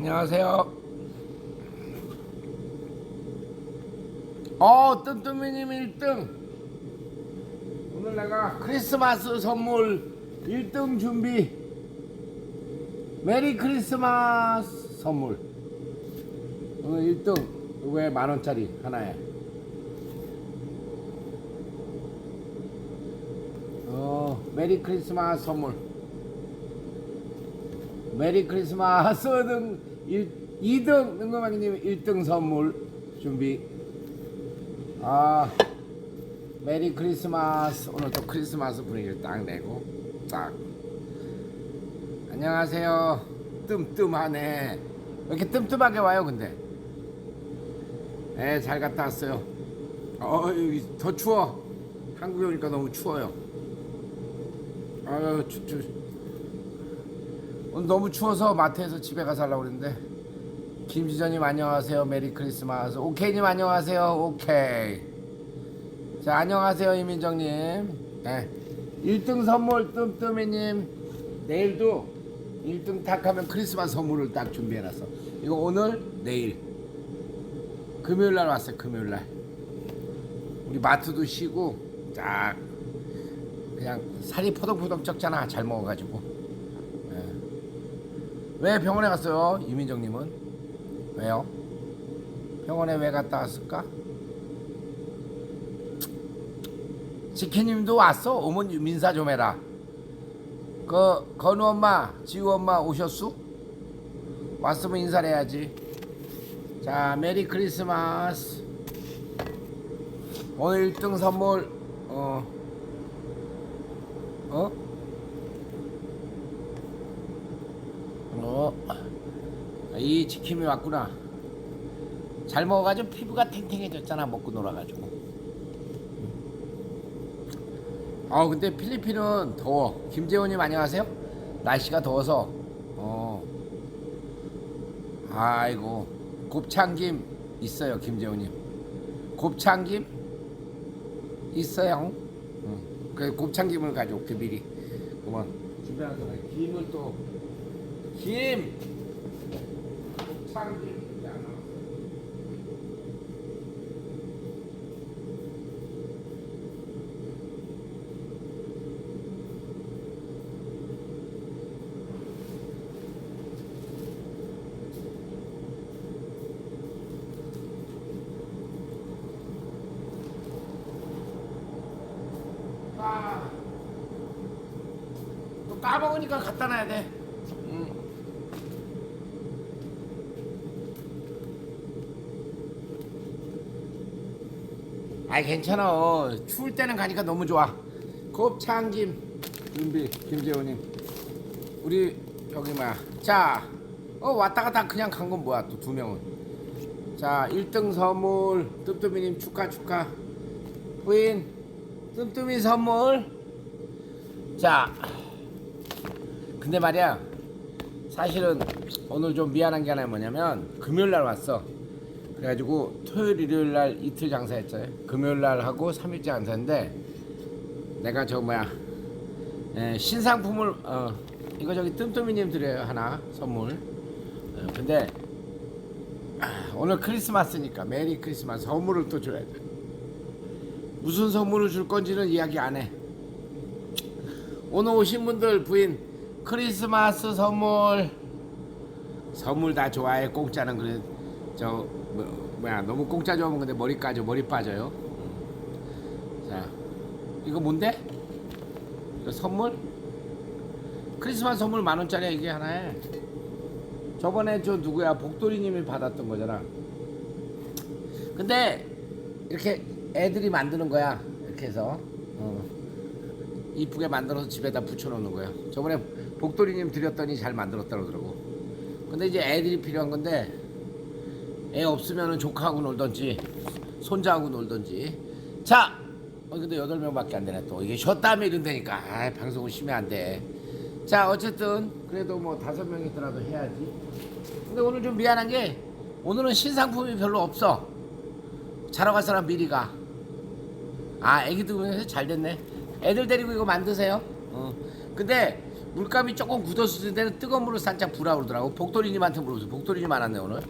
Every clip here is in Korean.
안녕하세요. 어, 뜸뜸이님 1등. 오늘 내가 크리스마스 선물 1등 준비. 메리 크리스마스 선물. 오늘 1등. 이거에 만 원짜리 하나에. 어, 메리 크리스마스 선물. 메리 크리스마스 등 1, 2등 능금왕님 1등 선물 준비. 아 메리 크리스마스. 오늘 또 크리스마스 분위기를 딱 내고 딱. 안녕하세요. 뜸뜸하네. 왜 이렇게 뜸뜸하게 와요 근데? 네잘 갔다 왔어요. 어 여기 더 추워. 한국에 오니까 너무 추워요. 아유 추, 추. 오늘 너무 추워서 마트에서 집에 가서 하려고 그랬는데 김지전님 안녕하세요. 메리 크리스마스. 오케이님 안녕하세요. 오케이. 자 안녕하세요 이민정님. 네. 1등 선물 뜸뜸이님. 내일도 1등 탁 하면 크리스마스 선물을 딱 준비해놨어. 이거 오늘 내일. 금요일 날 왔어요 금요일 날. 우리 마트도 쉬고 딱 그냥 살이 포동포동 쪘잖아 잘 먹어가지고. 왜 병원에 갔어요? 이민정님은 왜요? 병원에 왜 갔다 왔을까? 지키님도 왔어? 어머니 민사 좀 해라. 그 건우 엄마, 지우 엄마 오셨수? 왔으면 인사를 해야지. 자, 메리 크리스마스. 오늘 1등 선물 어 어? 어, 이 지킴이 왔구나. 잘 먹어가지고 피부가 탱탱해졌잖아. 먹고 놀아가지고. 어, 근데 필리핀은 더워. 김재훈님 안녕하세요. 날씨가 더워서. 어. 아이고 곱창김 있어요, 김재훈님. 곱창김 있어요. 응. 그 곱창김을 가져올게 미리. 그만. 주변에서 김을 또 김 곱창김 아, 또 까먹으니까 갖다 놔야 돼. 음. 아이 괜찮아. 추울 때는 가니까 너무 좋아. 곱창김 준비 김재호님. 우리 여기 뭐야? 자, 어 왔다 갔다 그냥 간 건 뭐야? 또 두 명은. 자, 1등 선물 뜸뜸이님 축하 축하. 부인 뜸뜸이 선물. 자, 근데 말이야 사실은 오늘 좀 미안한 게 하나 뭐냐면 금요일 날 왔어 그래가지고 토요일 일요일 날 이틀 장사했잖아요. 금요일 날 하고 3일째 장사인데 내가 저 뭐야 에, 신상품을 어, 이거 저기 뜸뜸이님 드려요 하나 선물. 어, 근데 아, 오늘 크리스마스니까 메리 크리스마스 선물을 또 줘야 돼. 무슨 선물을 줄 건지는 이야기 안 해. 오늘 오신 분들 부인 크리스마스 선물. 선물 다 좋아해 공짜는 그래. 저 뭐, 뭐야 너무 공짜 좋아하면 근데 머리 까져 머리 빠져요 자 이거 뭔데 이거 선물 크리스마스 선물 만 원짜리야 이게 하나에 저번에 저 누구야 복돌이님이 받았던 거잖아 근데 이렇게 애들이 만드는 거야 이렇게 해서 어. 이쁘게 만들어서 집에다 붙여놓는 거예요. 저번에 복돌이님 드렸더니 잘 만들었다 그러더라고. 근데 이제 애들이 필요한 건데 애 없으면은 조카하고 놀던지 손자하고 놀던지. 자, 어 근데 여덟 명밖에 안 되네 또 이게 쉬었다면 이런다니까. 아, 방송을 쉬면 안 돼. 자, 어쨌든 그래도 뭐 다섯 명이더라도 해야지. 근데 오늘 좀 미안한 게 오늘은 신상품이 별로 없어. 자러 갈 사람 미리 가. 아, 애기들 보면서 잘 됐네. 애들 데리고 이거 만드세요. 어. 근데 물감이 조금 굳었을 때는 뜨거운 물을 살짝 그러더라고 복돌이님한테 물어보세요 복돌이님 많았네 오늘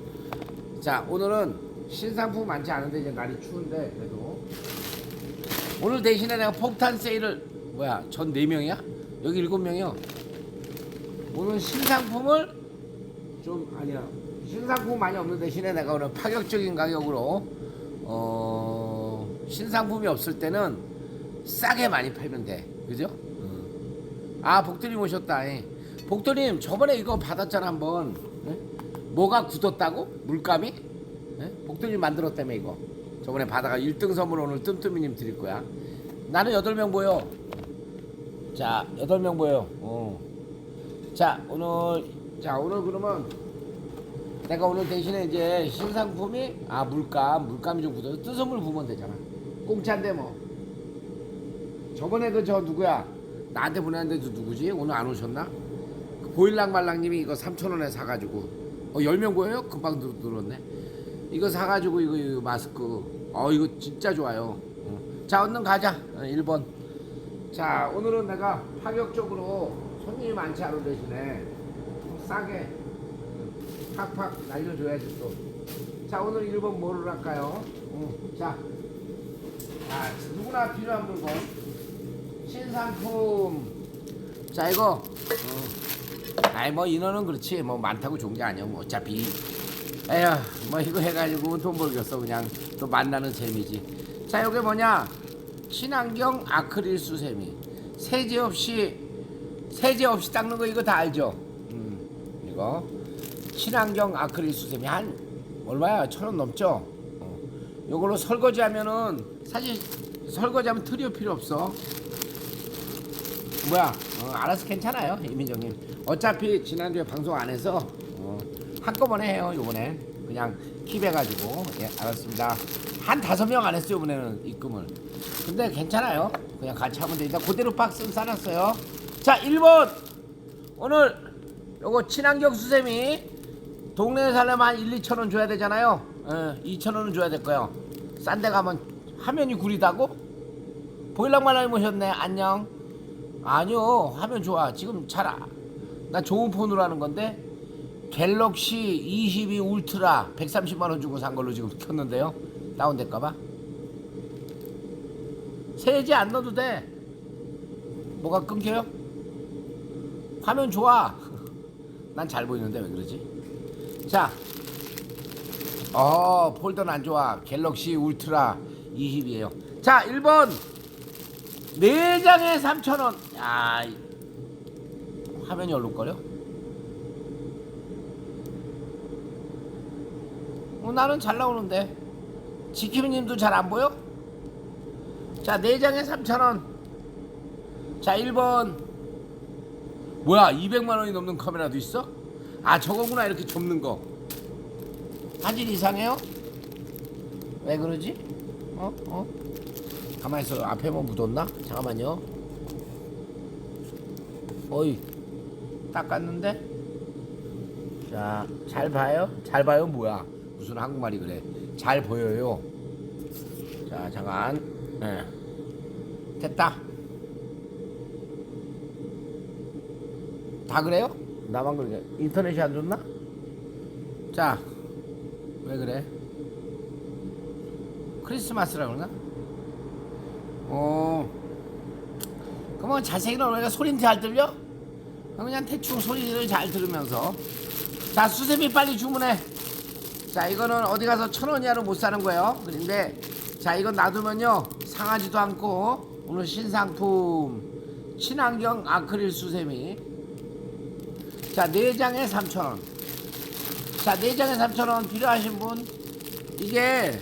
자 오늘은 신상품 많지 않은데 이제 날이 추운데 그래도 오늘 대신에 내가 폭탄 세일을 뭐야 전 4명이야? 여기 7명이요 오늘 신상품을 좀 아니야 신상품 많이 없는 대신에 내가 오늘 파격적인 가격으로 어 신상품이 없을 때는 싸게 많이 팔면 돼 그죠? 응. 아 복돌님 오셨다 예. 복돌님 저번에 이거 받았잖아 한번 예? 뭐가 굳었다고? 물감이? 예? 복돌님 만들었다며 이거. 저번에 받아가 1등 선물 오늘 뜸뜸이님 드릴 거야. 나는 8명 보여. 자 8명 보여. 어. 자 오늘 자 오늘 그러면 내가 오늘 대신에 이제 신상품이 아 물감 물감이 좀 굳어서 뜨선 물 부으면 되잖아. 공짜인데 뭐. 저번에 그 저 누구야? 나한테 보냈는데 저 누구지? 오늘 안 오셨나? 그 보일랑 말랑님이 이거 3,000원에 사가지고 어 10명 보여요? 금방 들, 들었네. 이거 사가지고 이거, 이거 마스크. 어 이거 진짜 좋아요. 어. 자 얼른 가자. 어, 1번. 자 오늘은 내가 파격적으로 손님이 많지 않은 대신에 좀 싸게 팍팍 날려줘야지 또. 자 오늘 1번 뭐를 할까요? 어, 자, 아, 누구나 필요한 물건. 신상품. 자 이거. 어, 아이 뭐 인원은 그렇지. 뭐 많다고 좋은 게 아니야 뭐. 어차피. 에휴 뭐 이거 해가지고 돈 벌겠어 그냥. 또 만나는 재미지. 자 이게 뭐냐? 친환경 아크릴 수세미 세제 없이 세제 없이 닦는 거 이거 다 알죠? 음 이거. 친환경 아크릴 수세미 한 얼마야? 천 원 넘죠? 어. 이걸로 설거지 하면은 사실 설거지 하면 트리오 필요 없어. 뭐야? 어, 알아서 괜찮아요 이민정님 어차피 지난주에 방송 안 해서 어, 한꺼번에 해요 요번에. 그냥 킵해가지고. 예 알았습니다. 한 다섯 명 안 했어요 이번에는 입금을. 근데 괜찮아요. 그냥 같이 하면 되니까 그대로 박스 싸놨어요. 자 1번. 오늘 요거 친환경 수세미. 동네에 살려면 한 1, 2천 원 줘야 되잖아요. 예, 2천 원은 줘야 될 거예요. 싼 데 가면 화면이 구리다고? 보일랑말랑이 모셨네. 안녕. 아니요. 하면 좋아. 지금 잘 나 좋은 폰으로 하는 건데 갤럭시 22 울트라 130만 원 주고 산 걸로 지금 켰는데요 다운될까 봐 세제 안 넣어도 돼 뭐가 끊겨요? 화면 좋아 난 잘 보이는데 왜 그러지? 자 어, 폴더는 안 좋아. 갤럭시 울트라 20이에요. 자, 1번. 4장에 3,000원. 야, 이- 화면이 얼룩거려? 어, 나는 잘 나오는데. 지키미님도 잘 안 보여? 자, 4장에 3,000원. 자, 1번. 뭐야, 200만 원이 넘는 카메라도 있어? 아, 저거구나, 이렇게 접는 거. 화질 이상해요? 왜 그러지? 어? 어? 가만히 있어. 앞에 뭐 묻었나? 잠깐만요. 어이. 닦았는데? 자, 잘 봐요? 잘 봐요? 뭐야? 무슨 한국말이 그래? 잘 보여요. 자, 잠깐. 예. 됐다. 다 그래요? 나만 그러게. 인터넷이 안 좋나? 자, 왜 그래? 크리스마스라 그러나? 어. 그러면 자세히는 우리가 소리는 잘 들려? 그냥 대충 소리를 잘 들으면서. 자, 수세미 빨리 주문해. 자, 이거는 어디 가서 천 원 이하로 못 사는 거예요. 그런데, 자, 이건 놔두면요. 상하지도 않고, 오늘 신상품, 친환경 아크릴 수세미. 자, 4장에 3,000원. 자, 4장에 3,000원 필요하신 분, 이게,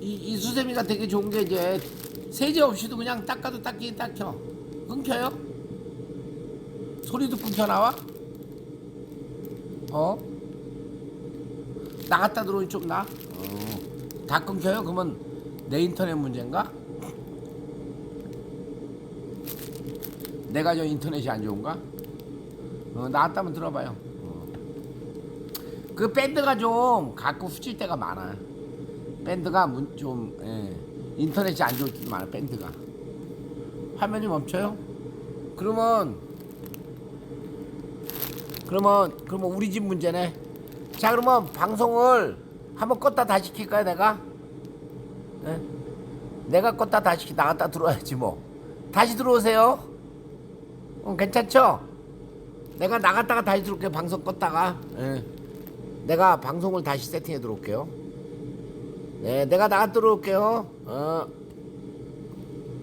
이, 이 수세미가 되게 좋은 게 이제, 세제 없이도 그냥 닦아도 닦기 닦혀. 끊겨요? 소리도 끊겨 나와? 어? 나갔다 들어오니 좀 나? 어. 다 끊겨요? 그러면 내 인터넷 문제인가? 내가 저 인터넷이 안 좋은가? 어, 나갔다면 들어봐요. 어. 그 밴드가 좀 가끔 후질 때가 많아. 밴드가 문, 좀 예, 인터넷이 안 좋을 때도 많아. 밴드가 화면이 멈춰요? 그러면 그러면 그러면 우리 집 문제네. 자 그러면 방송을 한번 껐다 다시 킬까요 내가? 예? 내가 껐다 다시 키 나갔다 들어와야지 뭐. 다시 들어오세요. 어, 괜찮죠? 내가 나갔다가 다시 들어올게요. 방송 껐다가. 예. 내가 방송을 다시 세팅해 들어올게요. 네, 내가 나가 들어올게요. 어.